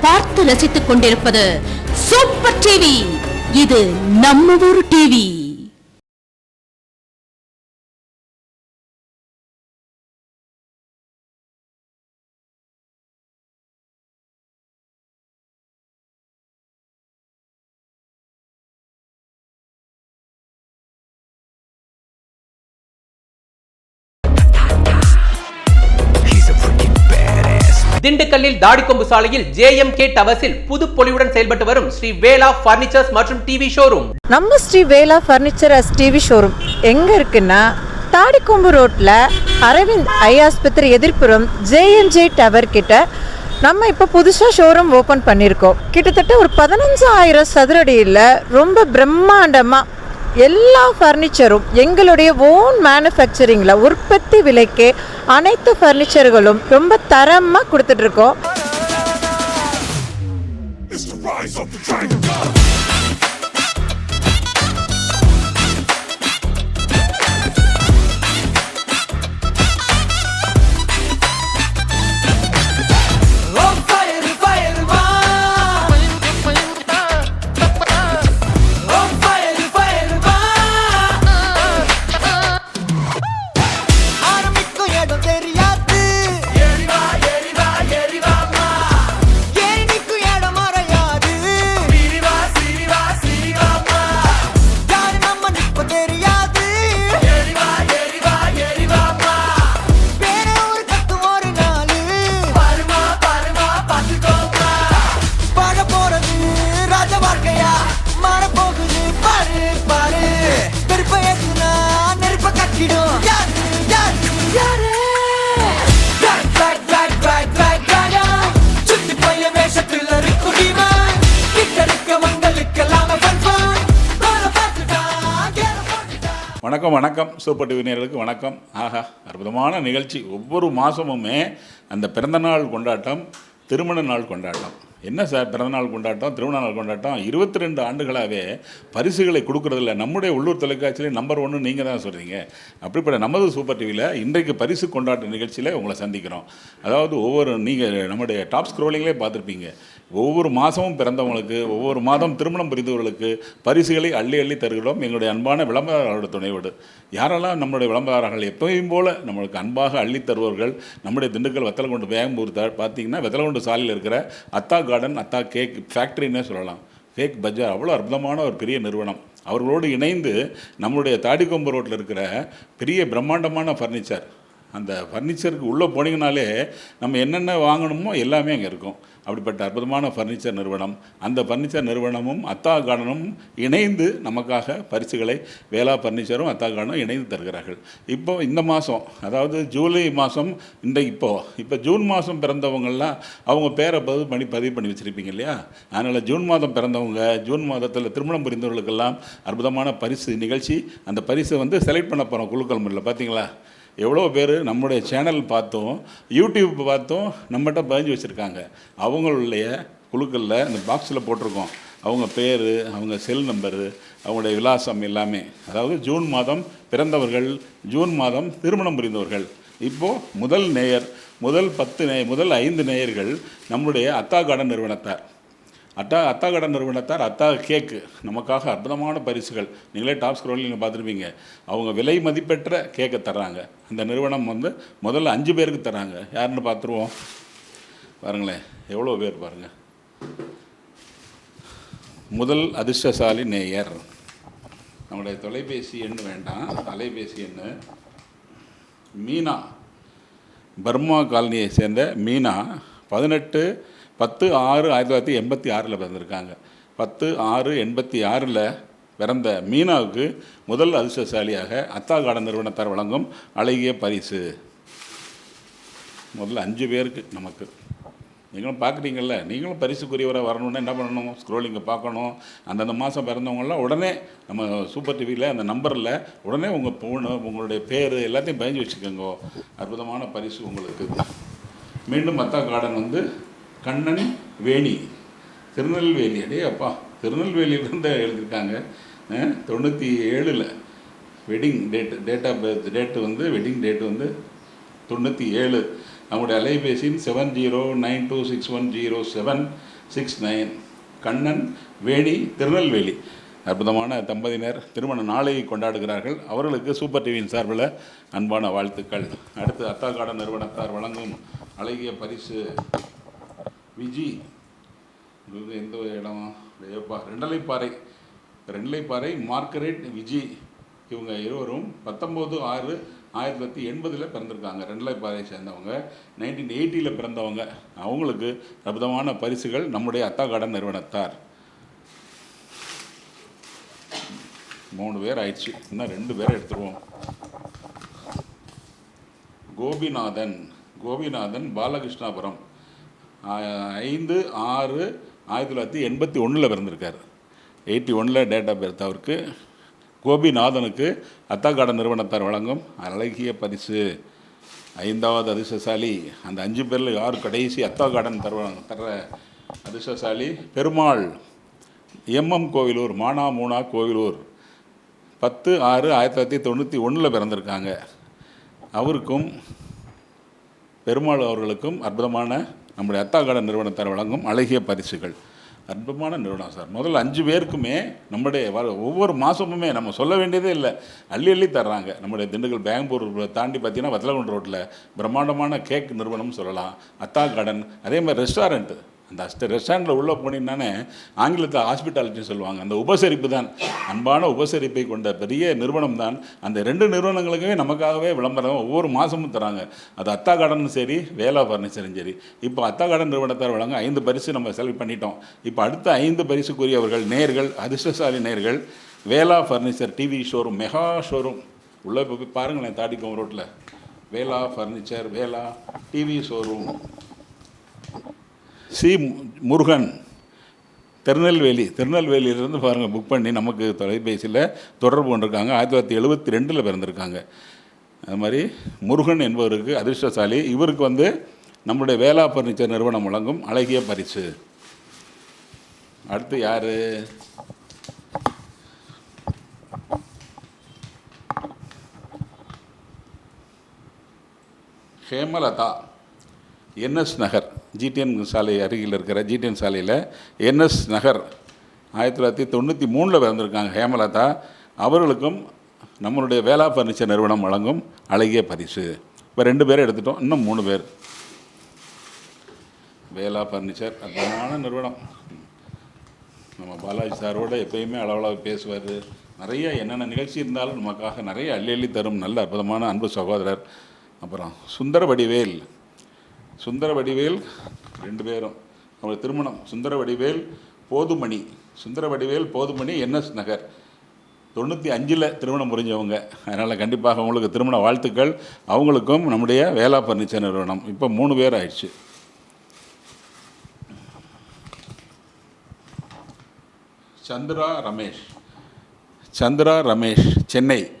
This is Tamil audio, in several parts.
பார்த்து ரசித்துக் கொண்டிருப்பது சூப்பர் டிவி. இது நம்ம ஊர் டிவி. திண்டுக்கல்லில் தாடிக்கொம்பு சாலையில் ஜேஎம்கே டவர்ஸில் புது பொலிவுடன் செயல்பட்டு வரும் ஸ்ரீ வேலா பர்னிச்சர்ஸ் மற்றும் டிவி ஷோரூம் நம்ம ஸ்ரீ வேலா ஃபர்னிச்சர் அஸ் டிவி ஷோரூம் எங்கே இருக்குன்னா தாடிக்கொம்பு ரோட்டில் அரவிந்த் ஐ ஆஸ்பத்திரி எதிர்ப்புறம் ஜேஎம்ஜே டவர் கிட்ட நம்ம இப்போ புதுசாக ஷோரூம் ஓப்பன் பண்ணியிருக்கோம் கிட்டத்தட்ட ஒரு பதினஞ்சாயிரம் சதுரடியில் ரொம்ப பிரம்மாண்டமாக எல்லா ஃபர்னிச்சரும் எங்களுடைய ஓன் மேனுஃபேக்சரிங்கில் உற்பத்தி விலைக்கு அனைத்து ஃபர்னிச்சர்களும் ரொம்ப தரமாக கொடுத்துட்ருக்கோம் இடம் தெரியாது? ஏறிக்கும் இடம் வணக்கம் வணக்கம். சூப்பர் டிவி வணக்கம். ஆஹா அற்புதமான நிகழ்ச்சி. ஒவ்வொரு மாதமுமே அந்த பிறந்தநாள் கொண்டாட்டம் திருமண நாள் கொண்டாட்டம். என்ன சார் பிறந்தநாள் கொண்டாட்டம் திருமண நாள் கொண்டாட்டம்? இருபத்தி ரெண்டு ஆண்டுகளாகவே பரிசுகளை கொடுக்குறதில்ல நம்முடைய உள்ளூர் தொலைக்காட்சியிலே நம்பர் ஒன்று நீங்கள் தான் சொல்கிறீங்க அப்படிப்பட்ட நமது சூப்பர் டிவியில் இன்றைக்கு பரிசு கொண்டாட்ட நிகழ்ச்சியில் உங்களை சந்திக்கிறோம். அதாவது ஒவ்வொரு நீங்கள் நம்முடைய டாப் ஸ்க்ரோலிங்லேயே பார்த்துருப்பீங்க. ஒவ்வொரு மாதமும் பிறந்தவங்களுக்கு ஒவ்வொரு மாதம் திருமணம் புரிந்தவர்களுக்கு பரிசுகளை அள்ளி அள்ளி தருகிறோம். எங்களுடைய அன்பான விளம்பரங்களோட துணையோடு. யாரெல்லாம் நம்மளுடைய விளம்பரங்கள் எப்பவும் போல் நம்மளுக்கு அன்பாக அள்ளி தருவர்கள் நம்முடைய திண்டுக்கல் வத்தலகுண்டு வேகம்பூர் பார்த்தீங்கன்னா வெத்தலகுண்டு சாலையில் இருக்கிற அத்தா கார்டன் அத்தா கேக் ஃபேக்ட்ரின்னே சொல்லலாம். கேக் பஜார் அவ்வளோ அற்புதமான ஒரு பெரிய நிறுவனம். அவர்களோடு இணைந்து நம்மளுடைய தாடிக்கொம்பு ரோட்டில் இருக்கிற பெரிய பிரம்மாண்டமான ஃபர்னிச்சர் அந்த ஃபர்னிச்சருக்கு உள்ளே போனீங்கனாலே நம்ம என்னென்ன வாங்கணுமோ எல்லாமே அங்கே இருக்கும். அப்படிப்பட்ட அற்புதமான ஃபர்னிச்சர் நிறுவனம். அந்த ஃபர்னிச்சர் நிறுவனமும் அத்தா கார்டனும் இணைந்து நமக்காக பரிசுகளை வேளா ஃபர்னிச்சரும் அத்தா கார்டனும் இணைந்து தருகிறார்கள். இப்போ இந்த மாதம் அதாவது ஜூலை மாதம் இந்த இப்போ இப்போ ஜூன் மாதம் பிறந்தவங்கள்லாம் அவங்க பேரை பதிவு பண்ணி பதிவு பண்ணி வச்சுருப்பீங்க இல்லையா? அதனால் ஜூன் மாதம் பிறந்தவங்க ஜூன் மாதத்தில் திருமணம் புரிந்தவர்களுக்கெல்லாம் அற்புதமான பரிசு நிகழ்ச்சி. அந்த பரிசை வந்து செலக்ட் பண்ண போகிறோம் குழுக்கள் முறையில் பார்த்தீங்களா எவ்வளோ பேர் நம்முடைய சேனல் பார்த்தும் யூடியூப் பார்த்தும் நம்மகிட்ட பதிஞ்சு வச்சுருக்காங்க. அவங்களுடைய குழுக்களில் இந்த பாக்ஸில் போட்டிருக்கோம். அவங்க பேர் அவங்க செல் நம்பரு அவங்களுடைய விலாசம் எல்லாமே. அதாவது ஜூன் மாதம் பிறந்தவர்கள் ஜூன் மாதம் திருமணம் புரிந்தவர்கள். இப்போது முதல் நேயர் முதல் பத்து நே முதல் ஐந்து நேயர்கள் நம்முடைய அத்தா கார்டன் நிறுவனத்தார். அத்தா அத்தா கடன் நிறுவனத்தார் அத்தா கேக்கு. நமக்காக அற்புதமான பரிசுகள். நீங்களே டாப் ஸ்க்ரோலில் நீங்கள் பார்த்துருப்பீங்க. அவங்க விலை மதிப்பெற்ற கேக்கை தர்றாங்க. அந்த நிறுவனம் வந்து முதல்ல அஞ்சு பேருக்கு தர்றாங்க. யாருன்னு பார்த்துருவோம். பாருங்களேன் எவ்வளோ பேர் பாருங்கள் முதல் அதிர்ஷ்டசாலி நேயர். நம்முடைய தொலைபேசி எண் வேண்டாம். அலைபேசி எண்ணு மீனா. பர்மா காலனியை சேர்ந்த மீனா. பதினெட்டு பத்து ஆறு ஆயிரத்தி தொள்ளாயிரத்தி எண்பத்தி ஆறில் பிறந்திருக்காங்க. பத்து ஆறு எண்பத்தி ஆறில் பிறந்த மீனாவுக்கு முதல் அதிர்ஷ்டசாலியாக அத்தா கார்டன் நிறுவனத்தார் வழங்கும் அழகிய பரிசு. முதல்ல அஞ்சு பேருக்கு நமக்கு. நீங்களும் பார்க்குறீங்கள நீங்களும் பரிசுக்குரியவராக வரணும்னா என்ன பண்ணணும்? ஸ்க்ரோலிங்கை பார்க்கணும். அந்தந்த மாதம் பிறந்தவங்களாம் உடனே நம்ம சூப்பர் டிவியில் அந்த நம்பரில் உடனே உங்கள் ஃபோனு உங்களுடைய பேர் எல்லாத்தையும் பயஞ்சு வச்சுக்கோங்க. அற்புதமான பரிசு உங்களுக்கு. மீண்டும் மத்தா கார்டன் வந்து கண்ணன் வேணி. திருநெல்வேலி அடே அப்பா திருநெல்வேலியிலிருந்து எழுதியிருக்காங்க. தொண்ணூற்றி ஏழில் wedding date date of birth date வந்து வெட்டிங் டேட் வந்து தொண்ணூற்றி ஏழு நம்முடைய அலைபேசியின் seven zero nine two six one zero seven six nine Kannan Veni Tirunelveli. அற்புதமான தம்பதியினர் திருமண நாளை கொண்டாடுகிறார்கள். அவர்களுக்கு சூப்பர் டிவியின் சார்பில் அன்பான வாழ்த்துக்கள். அடுத்து அத்தா கார்டன் நிறுவனத்தார் வழங்கும் அழகிய பரிசு விஜி இது எந்த இடம்? ஏப்பா ரெண்டலைப்பாறை ரெண்டலைப்பாறை மார்கரெட் விஜி. இவங்க இருவரும் பத்தொம்போது ஆறு ஆயிரத்தி தொள்ளாயிரத்தி எண்பதில் பிறந்திருக்காங்க. ரெண்டலைப்பாறையை சேர்ந்தவங்க நைன்டீன் எயிட்டியில் பிறந்தவங்க. அவங்களுக்கு அற்புதமான பரிசுகள் நம்முடைய அத்தா கார்டன் நிறுவனத்தார். மூணு பேர் ஆயிடுச்சு. இன்னும் ரெண்டு பேரை எடுத்துருவோம். கோபிநாதன் கோபிநாதன் பாலகிருஷ்ணாபுரம். ஐந்து ஆறு ஆயிரத்தி தொள்ளாயிரத்தி எண்பத்தி ஒன்றில் பிறந்திருக்கார். எயிட்டி ஒனில் டேட் ஆஃப் பர்த் அவருக்கு. கோபிநாதனுக்கு அத்தாக்காட நிறுவனத்தார் வழங்கும் அழகிய பரிசு. ஐந்தாவது அதிர்ஷ்டசாலி அந்த அஞ்சு பேரில் யார் கடைசி அத்தா கார்டன் தருவாங்க தர்ற அதிர்ஷ்டசாலி பெருமாள் எம்எம் கோவிலூர் மானாமூனா கோவிலூர். பத்து ஆறு ஆயிரத்தி தொள்ளாயிரத்தி தொண்ணூற்றி ஒன்றில் பிறந்திருக்காங்க. அவருக்கும் பெருமாள் அவர்களுக்கும் அற்புதமான நம்முடைய அத்தா நிறுவனத்தார் வழங்கும் அழகிய பரிசுகள். அற்புதமான நிறுவனம் சார். முதல்ல அஞ்சு பேருக்குமே நம்முடைய வர ஒவ்வொரு மாதமுமே நம்ம சொல்ல வேண்டியதே இல்லை. அள்ளி அள்ளி தர்றாங்க. நம்முடைய திண்டுக்கல் பெங்களூர் தாண்டி பார்த்தீங்கன்னா வத்தலகுண்டு ரோட்டில் பிரம்மாண்டமான கேக் நிறுவனம் சொல்லலாம். அத்தா கார்டன் அதே மாதிரி ரெஸ்டாரண்ட்டு அந்த அஸ்ட ரெஸ்டாரண்ட்டில் உள்ளே போனீங்கன்னானே ஆங்கிலத்தில் ஹாஸ்பிட்டாலிட்டின்னு சொல்லுவாங்க. அந்த உபசரிப்பு தான். அன்பான உபசரிப்பை கொண்ட பெரிய நிறுவனம் தான். அந்த ரெண்டு நிறுவனங்களுக்குமே நமக்காகவே விளம்பரம் ஒவ்வொரு மாதமும் தராங்க. அது அத்தா கார்டனும் சரி வேலா ஃபர்னிச்சரும் சரி. இப்போ அத்தா கார்டன் நிறுவனத்தார் வழங்க ஐந்து பரிசு நம்ம செலக்ட் பண்ணிட்டோம். இப்போ அடுத்த ஐந்து பரிசுக்குரியவர்கள் நேர்கள் அதிர்ஷ்டசாலி நேர்கள் Vela furniture TV showroom mega showroom உள்ளே போய் பாருங்களேன் தாடிக்கோம் ரோட்டில் Vela furniture Vela TV showroom C Murugan Tirunelveli திருநெல்வேலியிலேருந்து பாருங்கள் புக் பண்ணி நமக்கு தொலைபேசியில் தொடர்பு கொண்டிருக்காங்க. ஆயிரத்தி தொள்ளாயிரத்தி எழுபத்தி ரெண்டில் பிறந்திருக்காங்க. அது மாதிரி முருகன் என்பவருக்கு அதிர்ஷ்டசாலி. இவருக்கு வந்து நம்முடைய வேளா பர்னிச்சர் நிறுவனம் வழங்கும் அழகிய பரிசு. அடுத்து யார்? ஹேமலதா என்எஸ் நகர். ஜிடிஎன் சாலை அருகில் இருக்கிற ஜிடிஎன் சாலையில் என்எஸ் நகர் ஆயிரத்தி தொள்ளாயிரத்தி தொண்ணூற்றி மூணில் பிறந்திருக்காங்க ஹேமலதா. அவர்களுக்கும் நம்மளுடைய வேளா ஃபர்னிச்சர் நிறுவனம் வழங்கும் அழகிய பரிசு. இப்போ ரெண்டு பேரை எடுத்துட்டோம். இன்னும் மூணு பேர். வேளா ஃபர்னிச்சர் அற்புதமான நிறுவனம். நம்ம பாலாஜி சாரோட எப்பயுமே அளவளவு பேசுவார். நிறைய என்னென்ன நிகழ்ச்சி இருந்தாலும் நமக்காக நிறைய அள்ளி அள்ளி தரும் நல்ல அற்புதமான அன்பு சகோதரர். அப்புறம் சுந்தர வடிவேல் சுந்தர வடிவேல் ரெண்டு பேரும். அவங்க திருமணம். Sundara Vadivel போதுமணி. Sundara Vadivel Bodhumani N S Nagar. தொண்ணூற்றி அஞ்சில் திருமணம் புரிஞ்சவங்க. அதனால் கண்டிப்பாக அவங்களுக்கு திருமண வாழ்த்துக்கள். அவங்களுக்கும் நம்முடைய வேளா பர்னிச்சர் நிறுவனம். இப்போ மூணு பேர் ஆயிடுச்சு. சந்திரா ரமேஷ். சந்திரா ரமேஷ் சென்னை.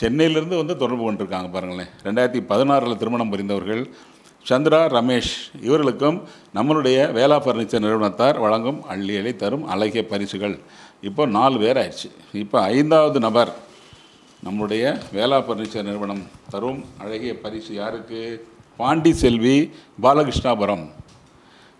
சென்னையிலேருந்து வந்து தொடர்பு கொண்டிருக்காங்க பாருங்களேன். ரெண்டாயிரத்தி பதினாறில் திருமணம் புரிந்தவர்கள். சந்திரா ரமேஷ் இவர்களுக்கும் நம்மளுடைய வேளா பர்னிச்சர் நிறுவனத்தார் வழங்கும் அள்ளியலை தரும் அழகிய பரிசுகள். இப்போ நாலு பேர் ஆயிடுச்சு. இப்போ ஐந்தாவது நபர் நம்முடைய வேளா பர்னிச்சர் நிறுவனம் தரும் அழகிய பரிசு யாருக்கு? பாண்டி செல்வி பாலகிருஷ்ணாபுரம்.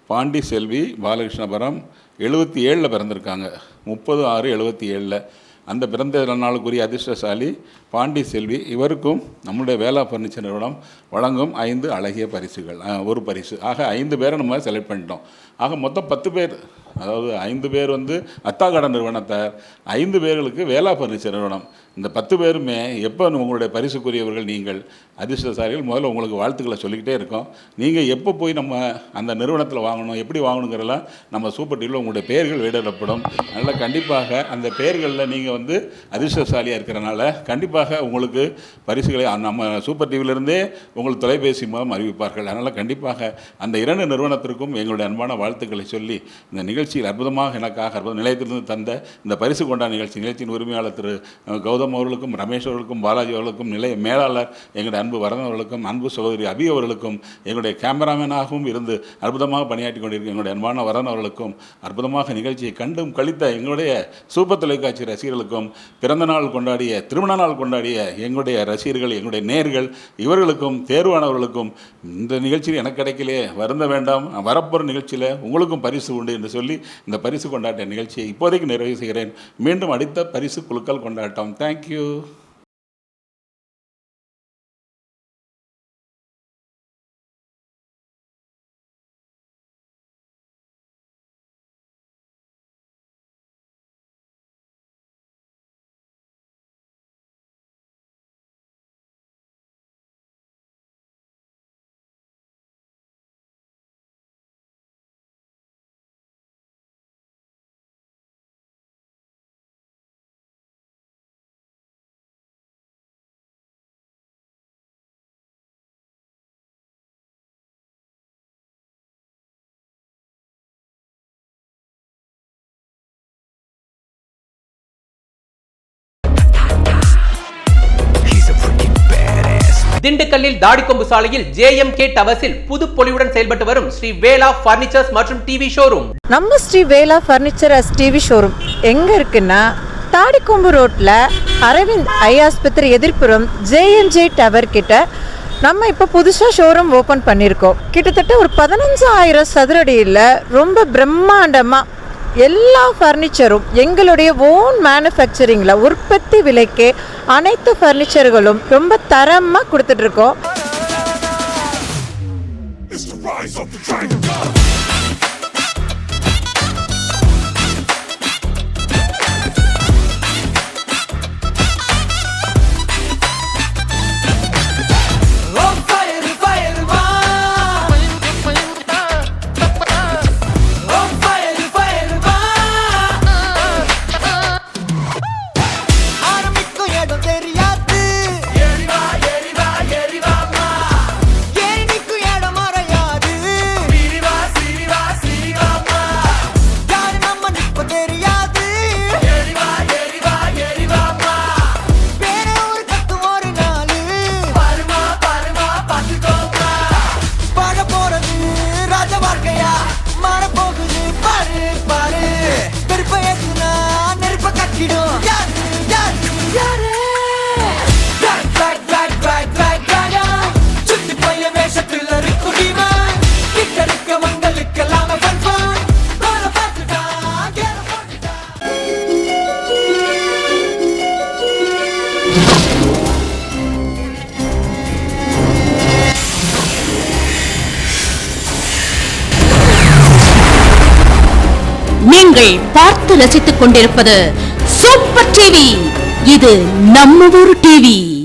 பாண்டி செல்வி பாலகிருஷ்ணபுரம் எழுபத்தி ஏழில் பிறந்திருக்காங்க. முப்பது ஆறு எழுபத்தி ஏழில். அந்த பிறந்த நாளுக்குரிய அதிர்ஷ்டசாலி பாண்டி செல்வி இவருக்கும் நம்முடைய வேளா பர்னிச்சர் நிறுவனம் வழங்கும் ஐந்து அழகிய பரிசுகள் ஒரு பரிசு. ஆக ஐந்து பேரை நம்ம செலக்ட் பண்ணிட்டோம். ஆக மொத்தம் பத்து பேர் அதாவது ஐந்து பேர் வந்து அத்தாகட நிறுவனத்தார் ஐந்து பேர்களுக்கு வேலா ஃபர்னிச்சர் நிறுவனம். இந்த பத்து பேருமே எப்போ உங்களுடைய பரிசுக்குரியவர்கள் நீங்கள்? அதிர்ஷ்டசாலிகள் முதல்ல உங்களுக்கு வாழ்த்துக்களை சொல்லிக்கிட்டே இருக்கோம். நீங்கள் எப்போ போய் நம்ம அந்த நிறுவனத்தில் வாங்கணும் எப்படி வாங்கணுங்கிறலாம் நம்ம சூப்பர் டிவியில் உங்களுடைய பெயர்கள் வெளியிடப்படும். அதனால் கண்டிப்பாக அந்த பெயர்களில் நீங்கள் வந்து அதிர்ஷ்டசாலியாக இருக்கிறனால கண்டிப்பாக உங்களுக்கு பரிசுகளை நம்ம சூப்பர் டிவியிலிருந்தே உங்கள் தொலைபேசி மூலம் அறிவிப்பார்கள். அதனால் கண்டிப்பாக அந்த இரண்டு நிறுவனத்திற்கும் எங்களுடைய அன்பான வாழ்த்துக்களை சொல்லி இந்த நிகழ்ச்சி நிகழ்ச்சியில் அற்புதமாக எனக்காக அற்புத நிலையத்திலிருந்து தந்த இந்த பரிசு கொண்டா நிகழ்ச்சி நிகழ்ச்சியின் உரிமையாளர் திரு கௌதம் கௌதம் அவர்களுக்கும் ரமேஷ் அவர்களுக்கும் பாலாஜி அவர்களுக்கும் நிலைய மேலாளர் எங்களுடைய அன்பு வரதன் அவர்களுக்கும் அன்பு சகோதரி அபி அவர்களுக்கும் எங்களுடைய கேமராமேனாகவும் இருந்து அற்புதமாக பணியாற்றி கொண்டிருக்கும் எங்களுடைய அன்பான வரதன் அவர்களுக்கும் அற்புதமாக நிகழ்ச்சியை கண்டும் கழித்த எங்களுடைய சூப்பர் தொலைக்காட்சி ரசிகர்களுக்கும் பிறந்த நாள் கொண்டாடிய திருமண நாள் கொண்டாடிய எங்களுடைய ரசிகர்கள் எங்களுடைய நேர்கள் இவர்களுக்கும் தேர்வானவர்களுக்கும் இந்த நிகழ்ச்சியில் எனக்கு கிடைக்கலையே வருந்த வேண்டாம் வரப்போகிற நிகழ்ச்சியில் உங்களுக்கும் பரிசு உண்டு என்று சொல்லி இந்த பரிசு கொண்டாட்ட நிகழ்ச்சியை இப்போதைக்கு நிறைவு செய்கிறேன். மீண்டும் அடுத்த பரிசு குழுக்கள் கொண்டாட்டம். தேங்க்யூ திண்டுக்கல்லில் தாடிக்கொம்பு சாலையில் ஜேஎம்கே டவர்ஸில் புது பொலிவுடன் செயல்பட்டு வரும் ஸ்ரீ வேலா பர்னிச்சர்ஸ் மற்றும் டிவி ஷோரூம் நம்ம ஸ்ரீ வேலா ஃபர்னிச்சர் அஸ் டிவி ஷோரூம் எங்கே இருக்குன்னா தாடிக்கொம்பு ரோட்டில் அரவிந்த் ஐ ஆஸ்பத்திரி எதிர்ப்புறம் ஜேஎம்ஜே டவர் கிட்ட நம்ம இப்போ புதுசாக ஷோரூம் ஓப்பன் பண்ணியிருக்கோம் கிட்டத்தட்ட ஒரு பதினஞ்சாயிரம் சதுரடியில் ரொம்ப பிரம்மாண்டமாக எல்லா ஃபர்னிச்சரும் எங்களுடைய ஓன் மேனுஃபேக்சரிங்கில் உற்பத்தி விலைக்கு அனைத்து ஃபர்னிச்சர்களும் ரொம்ப தரமாக கொடுத்துட்ருக்கோம் பார்த்து ரசித்துக் கொண்டிருப்பது சூப்பர் டிவி. இது நம்ம ஊர் டிவி.